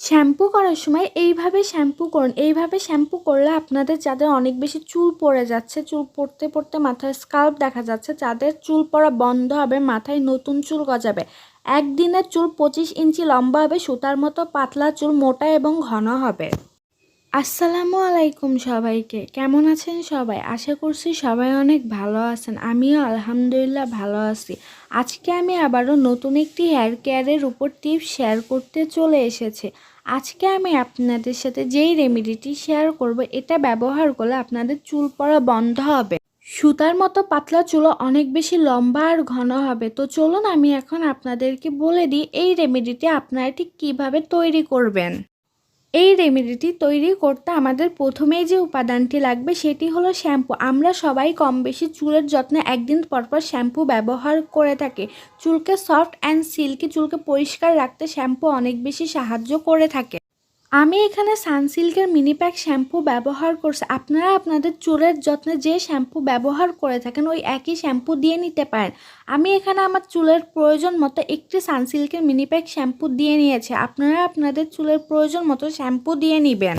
Shampoo করার সময় এইভাবে শ্যাম্পু করুন এইভাবে শ্যাম্পু করলে আপনাদের যাদের অনেক বেশি চুল পড়ে যাচ্ছে। চুল পড়তে পড়তে মাথায় স্কাল্প দেখা যাচ্ছে। যাদের চুল পড়া বন্ধ হবে, মাথায় নতুন চুল গজাবে। একদিনের চুল পঁচিশ ইঞ্চি লম্বা হবে, সুতার মতো পাতলা চুল মোটা এবং ঘন হবে। আসসালামু আলাইকুম সবাইকে। কেমন আছেন সবাই? আশা করছি সবাই অনেক ভালো আছেন। আমিও আলহামদুলিল্লাহ ভালো আছি। আজকে আমি আবারও নতুন একটি হেয়ার কেয়ারের উপর টিপস শেয়ার করতে চলে এসেছি। আজকে আমি আপনাদের সাথে যেই রেমেডিটি শেয়ার করব, এটা ব্যবহার করলে আপনাদের চুল পড়া বন্ধ হবে। সুতার মতো পাতলা চুলও অনেক বেশি লম্বা আর ঘন হবে। তো চলুন আমি এখন আপনাদেরকে বলে দিই, এই রেমেডিটি আপনারা ঠিক কীভাবে তৈরি করবেন। এই রেমেডিটি তৈরি করতে আমাদের প্রথমেই যে উপাদানটি লাগবে সেটি হলো শ্যাম্পু আমরা সবাই কম বেশি চুলের যত্নে একদিন পরপর শ্যাম্পু ব্যবহার করে থাকি। চুলকে সফট অ্যান্ড সিল্কি চুলকে পরিষ্কার রাখতে শ্যাম্পু অনেক বেশি সাহায্য করে থাকে। আমি এখানে সানসিল্কের মিনি প্যাক শ্যাম্পু ব্যবহার করছি। আপনারা আপনাদের চুলের যত্নে যে শ্যাম্পু ব্যবহার করে থাকেন, ওই একই শ্যাম্পু দিয়ে নিতে পারেন। আমি এখানে আমার চুলের প্রয়োজন মতো একটি সানসিল্কের মিনি প্যাক শ্যাম্পু দিয়ে নিয়েছি। আপনারা আপনাদের চুলের প্রয়োজন মতো শ্যাম্পু দিয়ে নেবেন।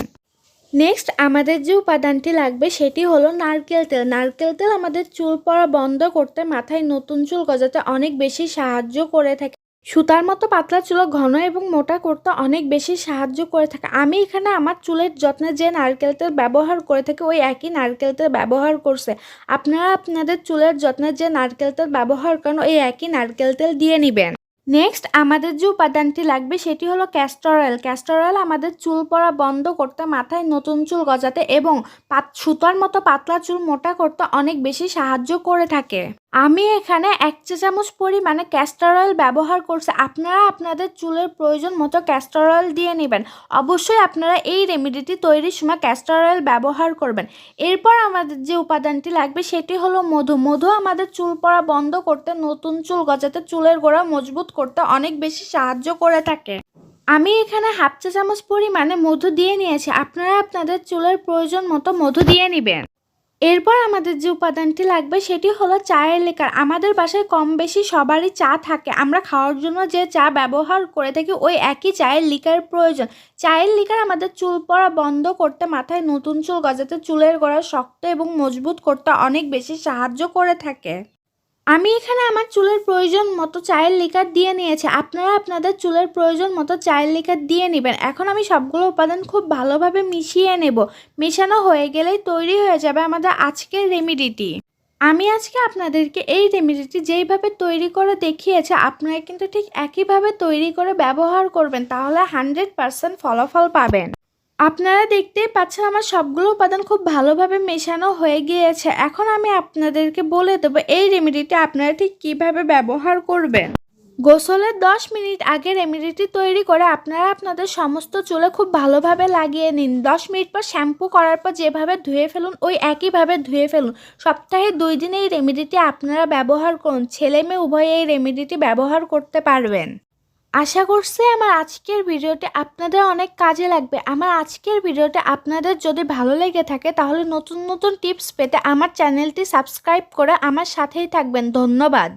নেক্সট আমাদের যে উপাদানটি লাগবে, সেটি হলো নারকেল তেল। নারকেল তেল আমাদের চুল পড়া বন্ধ করতে মাথায় নতুন চুল গজাতে অনেক বেশি সাহায্য করে থাকে। সুতার মতো পাতলা চুল ঘন এবং মোটা করতে অনেক বেশি সাহায্য করে থাকে। আমি এখানে আমার চুলের যত্নে যে নারকেল তেল ব্যবহার করে থাকি, ওই একই নারকেল তেল ব্যবহার করছে। আপনারা আপনাদের চুলের যত্নে যে নারকেল তেল ব্যবহার করেন, ওই একই নারকেল তেল দিয়ে নেবেন। নেক্সট আমাদের যে উপাদানটি লাগবে, সেটি হলো ক্যাস্টর অয়েল ক্যাস্টর অয়েল আমাদের চুল পড়া বন্ধ করতে, মাথায় নতুন চুল গজাতে এবং পাত সুতার মতো পাতলা চুল মোটা করতে অনেক বেশি সাহায্য করে থাকে। আমি এখানে এক চা চামচ পরিমাণে ক্যাস্টর অয়েল ব্যবহার করছি। আপনারা আপনাদের চুলের প্রয়োজন মতো ক্যাস্টর অয়েল দিয়ে নেবেন। অবশ্যই আপনারা এই রেমেডিটি তৈরির সময় ক্যাস্টর অয়েল ব্যবহার করবেন। এরপর আমাদের যে উপাদানটি লাগবে সেটি হলো মধু। মধু আমাদের চুল পড়া বন্ধ করতে, নতুন চুল গজাতে, চুলের গোড়া মজবুত করতে অনেক বেশি সাহায্য করে থাকে। আমি এখানে হাফ চা চামচ পরিমাণে মধু দিয়ে নিয়েছি। আপনারা আপনাদের চুলের প্রয়োজন মতো মধু দিয়ে নেবেন। এরপর আমাদের যে উপাদানটি লাগবে সেটি হলো চায়ের লেকার। আমাদের বাসায় কম বেশি সবারই চা থাকে। আমরা খাওয়ার জন্য যে চা ব্যবহার করে থাকি ওই একই চায়ের লিকার প্রয়োজন। চায়ের লিকার আমাদের চুল পড়া বন্ধ করতে, মাথায় নতুন চুল গজাতে, চুলের গোড়া শক্ত এবং মজবুত করতে অনেক বেশি সাহায্য করে থাকে। আমি এখানে আমার চুলের প্রয়োজন মতো চায়ের লিকার দিয়ে নিয়েছি। আপনারা আপনাদের চুলের প্রয়োজন মতো চায়ের লিকার দিয়ে নেবেন। এখন আমি সবগুলো উপাদান খুব ভালোভাবে মিশিয়ে নেব। মেশানো হয়ে গেলেই তৈরি হয়ে যাবে আমাদের আজকের রেমিডিটি আমি আজকে আপনাদেরকে এই রেমিডিটি যেইভাবে তৈরি করে দেখিয়েছে, আপনারা কিন্তু ঠিক একইভাবে তৈরি করে ব্যবহার করবেন, তাহলে হান্ড্রেড পারসেন্ট ফলাফল পাবেন। আপনারা দেখতেই পাচ্ছেন আমার সবগুলো উপাদান খুব ভালোভাবে মেশানো হয়ে গিয়েছে। এখন আমি আপনাদেরকে বলে দেবো এই রেমেডিটি আপনারা ঠিক কীভাবে ব্যবহার করবেন। গোসলের দশ মিনিট আগে রেমেডিটি তৈরি করে আপনারা আপনাদের সমস্ত চুলে খুব ভালোভাবে লাগিয়ে নিন। দশ মিনিট পর শ্যাম্পু করার পর যেভাবে ধুয়ে ফেলুন, ওই একইভাবে ধুয়ে ফেলুন। সপ্তাহে দুই দিন এই রেমেডিটি আপনারা ব্যবহার করুন। ছেলে মেয়ে উভয়ে এই রেমেডিটি ব্যবহার করতে পারবেন। আশা করছি আমার আজকের ভিডিওটি আপনাদের অনেক কাজে লাগবে। আমার আজকের ভিডিওটি আপনাদের যদি ভালো লেগে থাকে, তাহলে নতুন নতুন টিপস পেতে আমার চ্যানেলটি সাবস্ক্রাইব করে আমার সাথেই থাকবেন। ধন্যবাদ।